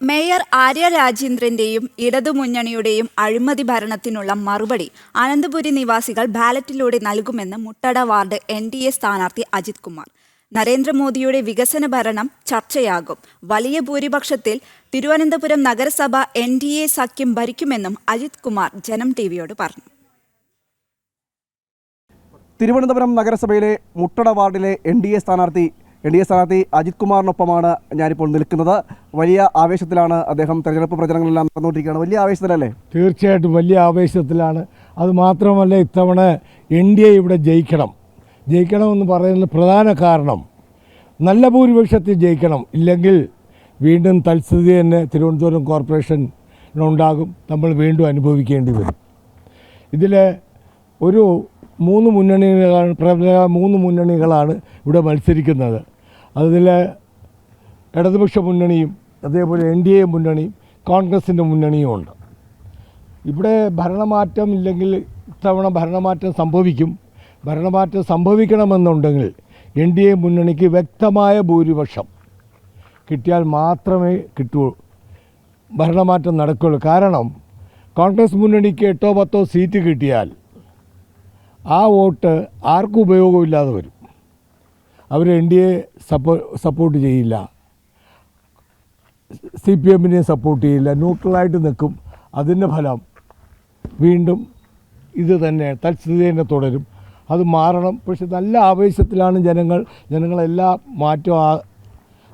Mayor Arya രാജേന്ദ്രന്റെയും ഇടതുമുന്നണിയുടെയും അഴിമതി ഭരണത്തിനുള്ള മറുപടി അനന്തപുരി നിവാസികൾ ബാലറ്റിലൂടെ നൽകുമെന്ന് Muttada ward N D A സ്ഥാനാർത്ഥി അജിത് കുമാർ. നരേന്ദ്രമോദിയുടെ വികസന ഭരണം ചർച്ചയാകും. വലിയ ഭൂരിപക്ഷത്തിൽ തിരുവനന്തപുരം നഗരസഭ എൻ ഡി എ സഖ്യം ഭരിക്കുമെന്നും അജിത് കുമാർ ജനം ടി വിയോട് പറഞ്ഞു. തിരുവനന്തപുരം നഗരസഭയിലെ മുട്ടട വാർഡിലെ എൻ ഡി എ സ്ഥാനാർത്ഥി എൻ ഡി എ സ്ഥാനാർത്ഥി അജിത് കുമാറിനൊപ്പമാണ് ഞാനിപ്പോൾ നിൽക്കുന്നത്. വലിയ ആവേശത്തിലാണ് അദ്ദേഹം തെരഞ്ഞെടുപ്പ് പ്രചരണങ്ങളെല്ലാം നടന്നുകൊണ്ടിരിക്കുകയാണ്. വലിയ ആവേശത്തിലല്ലേ? തീർച്ചയായിട്ടും വലിയ ആവേശത്തിലാണ്. അത് മാത്രമല്ല ഇത്തവണ എൻ ഡി എ ഇവിടെ ജയിക്കണം. ജയിക്കണമെന്ന് പറയുന്ന പ്രധാന കാരണം നല്ല ഭൂരിപക്ഷത്തിൽ ജയിക്കണം. ഇല്ലെങ്കിൽ വീണ്ടും തൽസ്ഥിതി തന്നെ തിരുവനന്തപുരം കോർപ്പറേഷനുണ്ടാകും നമ്മൾ വീണ്ടും അനുഭവിക്കേണ്ടി വരും. ഇതിൽ ഒരു മൂന്ന് മുന്നണികളാണ് പ്രബല മൂന്ന് മുന്നണികളാണ് ഇവിടെ മത്സരിക്കുന്നത്. അതിൽ ഇടതുപക്ഷ മുന്നണിയും അതേപോലെ എൻ ഡി എ മുന്നണിയും കോൺഗ്രസിന്റെ മുന്നണിയും ഉണ്ട്. ഇവിടെ ഭരണമാറ്റം ഇല്ലെങ്കിൽ ഇത്തവണ ഭരണമാറ്റം സംഭവിക്കും. ഭരണമാറ്റം സംഭവിക്കണമെന്നുണ്ടെങ്കിൽ എൻ ഡി എ മുന്നണിക്ക് വ്യക്തമായ ഭൂരിപക്ഷം കിട്ടിയാൽ മാത്രമേ കിട്ടൂ ഭരണമാറ്റം നടക്കുകയുള്ളൂ. കാരണം കോൺഗ്രസ് മുന്നണിക്ക് എട്ടോ പത്തോ സീറ്റ് കിട്ടിയാൽ ആ വോട്ട് ആർക്കും ഉപയോഗമില്ലാതെ വരും. അവർ എൻ ഡി എ സപ്പോ സപ്പോർട്ട് ചെയ്യില്ല. സി പി എമ്മിനെ സപ്പോർട്ട് ചെയ്യില്ല. ന്യൂട്രലായിട്ട് നിൽക്കും. അതിന്റെ ഫലം വീണ്ടും ഇത് തന്നെ തൽസ്ഥിതി തന്നെ തുടരും. അത് മാറണം. പക്ഷെ നല്ല ആവേശത്തിലാണ് ജനങ്ങൾ ജനങ്ങളെല്ലാം മാറ്റം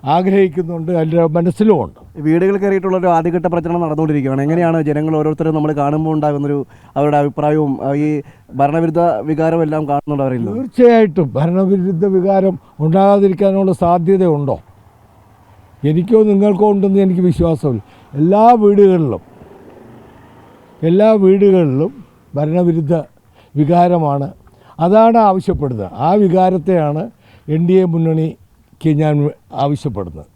ആഗ്രഹിക്കുന്നുണ്ട്. അതിന്റെ മനസ്സിലുമുണ്ട് വീടുകൾ കയറിയിട്ടുള്ള ഒരു ആദ്യഘട്ട പ്രചരണം നടന്നുകൊണ്ടിരിക്കുകയാണ്. എങ്ങനെയാണ് ജനങ്ങൾ ഓരോരുത്തരും നമ്മൾ കാണുമ്പോൾ ഉണ്ടാകുന്നൊരു അവരുടെ അഭിപ്രായവും ഈ ഭരണവിരുദ്ധ വികാരം എല്ലാം കാണുന്നുണ്ട് അവരിൽ തീർച്ചയായിട്ടും ഭരണവിരുദ്ധ വികാരം ഉണ്ടാകാതിരിക്കാനുള്ള സാധ്യതയുണ്ടോ? എനിക്കോ നിങ്ങൾക്കോ ഉണ്ടെന്ന് എനിക്ക് വിശ്വാസമില്ല. എല്ലാ വീടുകളിലും എല്ലാ വീടുകളിലും ഭരണവിരുദ്ധ വികാരമാണ് അതാണ് ആവശ്യപ്പെടുന്നത്. ആ വികാരത്തെയാണ് എൻ ഡി എ മുന്നണിക്ക് ഞാൻ ആവശ്യപ്പെടുന്നത്.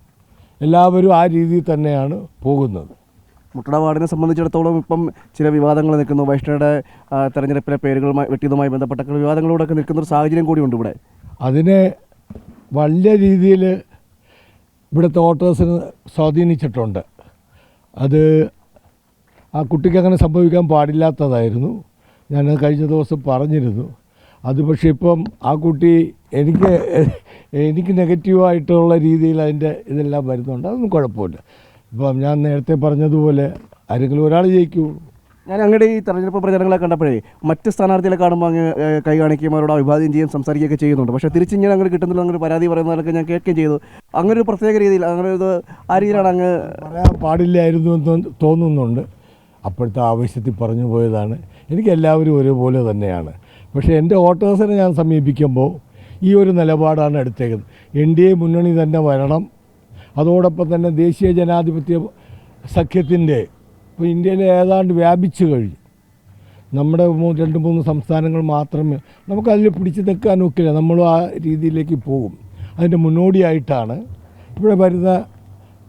എല്ലാവരും ആ രീതിയിൽ തന്നെയാണ് പോകുന്നത്. മുട്ടട വാർഡിനെ സംബന്ധിച്ചിടത്തോളം ഇപ്പം ചില വിവാദങ്ങൾ നിൽക്കുന്നു. വൈഷ്ണവയുടെ തെരഞ്ഞെടുപ്പിലെ പേരുകളുമായി വെട്ടിയതുമായി ബന്ധപ്പെട്ട വിവാദങ്ങളോടൊക്കെ നിൽക്കുന്ന ഒരു സാഹചര്യം കൂടിയുണ്ട് ഇവിടെ. അതിനെ വലിയ രീതിയിൽ ഇവിടുത്തെ വോട്ടേഴ്സിന് സ്വാധീനിച്ചിട്ടുണ്ട്. അത് ആ കുട്ടിക്ക് അങ്ങനെ സംഭവിക്കാൻ പാടില്ലാത്തതായിരുന്നു. ഞാൻ കഴിഞ്ഞ ദിവസം പറഞ്ഞിരുന്നു. അത് പക്ഷേ ഇപ്പം ആ കുട്ടി എനിക്ക് എനിക്ക് നെഗറ്റീവായിട്ടുള്ള രീതിയിൽ അതിന്റെ ഇതെല്ലാം വരുന്നുണ്ട്. അതൊന്നും കുഴപ്പമില്ല. ഇപ്പം ഞാൻ നേരത്തെ പറഞ്ഞതുപോലെ ആരെങ്കിലും ഒരാൾ ജയിക്കുള്ളൂ ഞാൻ അങ്ങയുടെ ഈ തെരഞ്ഞെടുപ്പ് പ്രചരണങ്ങളെ കണ്ടപ്പോഴേ മറ്റ് സ്ഥാനാർത്ഥികളെ കാണുമ്പോൾ അങ്ങ് കൈ കാണിക്കുകയും അവരോട് അഭിവാദ്യം ചെയ്യും സംസാരിക്കുകയൊക്കെ ചെയ്യുന്നുണ്ട്. പക്ഷേ തിരിച്ചിങ്ങനെ അങ്ങനെ കിട്ടുന്നില്ല അങ്ങനെ പരാതി പറയുന്നതൊക്കെ ഞാൻ കേൾക്കുകയും ചെയ്തു. അങ്ങനെ ഒരു പ്രത്യേക രീതിയിൽ അങ്ങനെ ഇത് ആ രീതിയിലാണ് അങ്ങ് പറയാൻ പാടില്ലായിരുന്നു എന്ന് തോന്നുന്നുണ്ട്. അപ്പോഴത്തെ ആവശ്യത്തിൽ പറഞ്ഞു പോയതാണ്. എനിക്ക് എല്ലാവരും ഒരുപോലെ തന്നെയാണ്. പക്ഷേ എന്റെ വോട്ടേഴ്സിനെ ഞാൻ സമീപിക്കുമ്പോൾ ഈ ഒരു നിലപാടാണ് എടുത്തേക്കുന്നത്. എൻ ഡി എ മുന്നണി തന്നെ വരണം. അതോടൊപ്പം തന്നെ ദേശീയ ജനാധിപത്യ സഖ്യത്തിന്റെ ഇപ്പോൾ ഇന്ത്യയിൽ ഏതാണ്ട് വ്യാപിച്ചു കഴിഞ്ഞു. നമ്മുടെ രണ്ട് മൂന്ന് സംസ്ഥാനങ്ങൾ മാത്രമേ നമുക്കതിൽ പിടിച്ചു നിൽക്കാൻ ഒക്കില്ല. നമ്മൾ ആ രീതിയിലേക്ക് പോകും. അതിന്റെ മുന്നോടിയായിട്ടാണ് ഇവിടെ വരുന്ന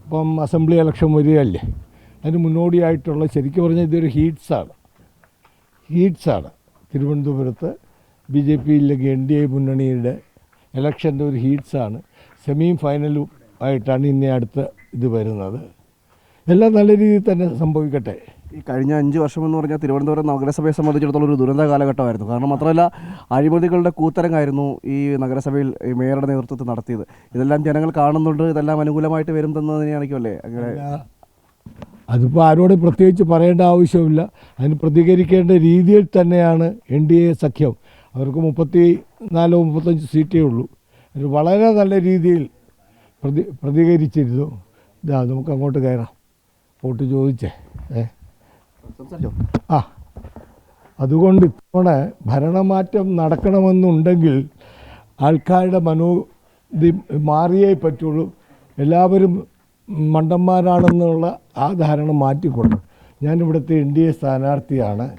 ഇപ്പം അസംബ്ലി ഇലക്ഷൻ വരികയല്ലേ? അതിന് മുന്നോടിയായിട്ടുള്ള ശരിക്കും പറഞ്ഞാൽ ഇതൊരു ഹീറ്റ്സാണ്. ഹീറ്റ്സാണ്. തിരുവനന്തപുരത്ത് ബി ജെ പി ഇല്ലെങ്കിൽ എൻ ഡി എ മുന്നണിയുടെ ഇലക്ഷന്റെ ഒരു ഹീറ്റ്സാണ്. സെമി ഫൈനലും ആയിട്ടാണ് ഇനി അടുത്ത ഇത് വരുന്നത്. എല്ലാം നല്ല രീതിയിൽ തന്നെ സംഭവിക്കട്ടെ. ഈ കഴിഞ്ഞ അഞ്ച് വർഷം എന്ന് പറഞ്ഞാൽ തിരുവനന്തപുരം നഗരസഭയെ സംബന്ധിച്ചിടത്തോളം ഒരു ദുരന്ത കാലഘട്ടമായിരുന്നു കാരണം മാത്രമല്ല അഴിമതികളുടെ കൂത്തരങ്ങായിരുന്നു ഈ നഗരസഭയിൽ ഈ മേയറുടെ നേതൃത്വത്തിൽ നടത്തിയത്. ഇതെല്ലാം ജനങ്ങൾ കാണുന്നുണ്ട് ഇതെല്ലാം അനുകൂലമായിട്ട് വരും അല്ലേ? അങ്ങനെ അതിപ്പോൾ ആരോട് പ്രത്യേകിച്ച് പറയേണ്ട ആവശ്യമില്ല അതിന് പ്രതികരിക്കേണ്ട രീതിയിൽ തന്നെയാണ് എൻ ഡി എ സഖ്യം. അവർക്ക് മുപ്പത്തി നാലോ മുപ്പത്തഞ്ച് സീറ്റേ ഉള്ളൂ. അത് വളരെ നല്ല രീതിയിൽ പ്രതി പ്രതികരിച്ചിരുന്നു. ഇതാ നമുക്ക് അങ്ങോട്ട് കയറാം. വോട്ട് ചോദിച്ചേ. ഏ? ആ. അതുകൊണ്ട് ഇത്തവണ ഭരണമാറ്റം നടക്കണമെന്നുണ്ടെങ്കിൽ ആൾക്കാരുടെ മനോ മാറിയേ പറ്റുള്ളൂ. എല്ലാവരും മണ്ടന്മാരാണെന്നുള്ള ആ ധാരണ മാറ്റിക്കൊണ്ട് ഞാനിവിടുത്തെ എൻ ഡി എ സ്ഥാനാർത്ഥിയാണ്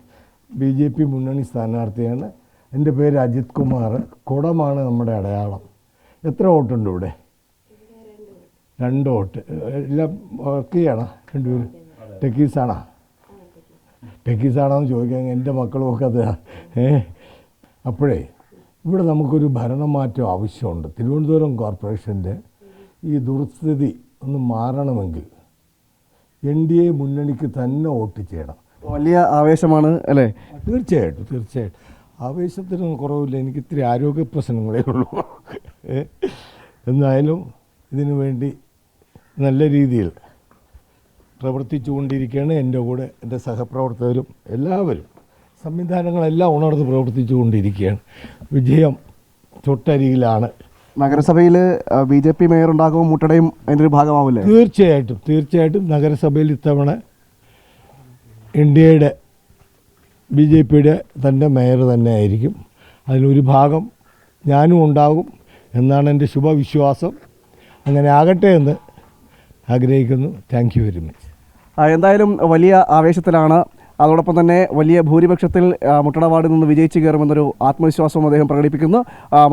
ബി ജെ പി മുന്നണി സ്ഥാനാർത്ഥിയാണ്. എന്റെ പേര് അജിത് കുമാർ. കുടമാണ് നമ്മുടെ അടയാളം. എത്ര വോട്ടുണ്ട് ഇവിടെ? രണ്ട് വോട്ട്. എല്ലാം ചെയ്യണോ രണ്ടുപേരും? ടെക്കീസാണോ ടെക്കീസാണോ എന്ന് ചോദിക്കാൻ എന്റെ മക്കളുമൊക്കെ അത്. അപ്പോഴേ ഇവിടെ നമുക്കൊരു ഭരണമാറ്റം ആവശ്യമുണ്ട്. തിരുവനന്തപുരം കോർപ്പറേഷന്റെ ഈ ദുർസ്ഥിതി ഒന്ന് മാറണമെങ്കിൽ എൻ ഡി എ മുന്നണിക്ക് തന്നെ വോട്ട് ചെയ്യണം. വലിയ ആവേശമാണ് അല്ലേ? തീർച്ചയായിട്ടും തീർച്ചയായിട്ടും. ആവേശത്തിനൊന്നും കുറവില്ല. എനിക്ക് ഇത്തിരി ആരോഗ്യ പ്രശ്നങ്ങളേ ഉള്ളൂ. എന്നാലും എന്നായാലും ഇതിനു വേണ്ടി നല്ല രീതിയിൽ പ്രവർത്തിച്ചു കൊണ്ടിരിക്കുകയാണ് എന്റെ കൂടെ എന്റെ സഹപ്രവർത്തകരും എല്ലാവരും. സംവിധാനങ്ങളെല്ലാം ഉണർന്ന് പ്രവർത്തിച്ചു കൊണ്ടിരിക്കുകയാണ്. വിജയം തൊട്ടരികിലാണ്. നഗരസഭയിൽ ബി ജെ പി മേയർ ഉണ്ടാകുമ്പോൾ മുട്ടടയും അതിന്റെ ഒരു ഭാഗമാവില്ലേ? തീർച്ചയായിട്ടും തീർച്ചയായിട്ടും നഗരസഭയിൽ ഇത്തവണ ഇന്ത്യയുടെ ബി ജെ പിയുടെ തന്റെ മേയർ തന്നെ ആയിരിക്കും. അതിലൊരു ഭാഗം ഞാനും ഉണ്ടാകും എന്നാണ് എന്റെ ശുഭവിശ്വാസം. അങ്ങനെ ആകട്ടെ എന്ന് ആഗ്രഹിക്കുന്നു. Thank you very much. എന്തായാലും വലിയ ആവേശത്തിലാണ് അതോടൊപ്പം തന്നെ വലിയ ഭൂരിപക്ഷത്തിൽ മുട്ടട വാർഡിൽ നിന്ന് വിജയിച്ചു കയറുമെന്നൊരു ആത്മവിശ്വാസവും അദ്ദേഹം പ്രകടിപ്പിക്കുന്നു.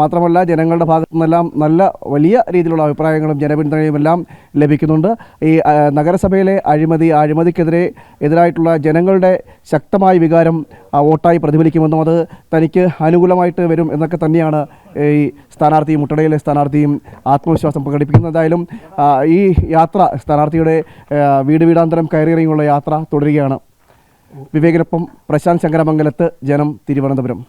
മാത്രമല്ല ജനങ്ങളുടെ ഭാഗത്തു നിന്നെല്ലാം നല്ല വലിയ രീതിയിലുള്ള അഭിപ്രായങ്ങളും ജനപിന്തുണയും എല്ലാം ലഭിക്കുന്നുണ്ട്. ഈ നഗരസഭയിലെ അഴിമതി അഴിമതിക്കെതിരെ എതിരായിട്ടുള്ള ജനങ്ങളുടെ ശക്തമായ വികാരം വോട്ടായി പ്രതിഫലിക്കുമെന്നും അത് തനിക്ക് അനുകൂലമായിട്ട് വരും എന്നൊക്കെ തന്നെയാണ് ഈ സ്ഥാനാർത്ഥിയും മുട്ടടയിലെ സ്ഥാനാർത്ഥിയും ആത്മവിശ്വാസം പ്രകടിപ്പിക്കുന്നത്. എന്തായാലും ഈ യാത്ര സ്ഥാനാർത്ഥിയുടെ വീട് വീടാന്തരം കയറിയിറങ്ങിയുള്ള യാത്ര തുടരുകയാണ്. വിവേകിനൊപ്പം പ്രശാന്ത് ശങ്കരമംഗലത്ത് ജനം തിരുവനന്തപുരം.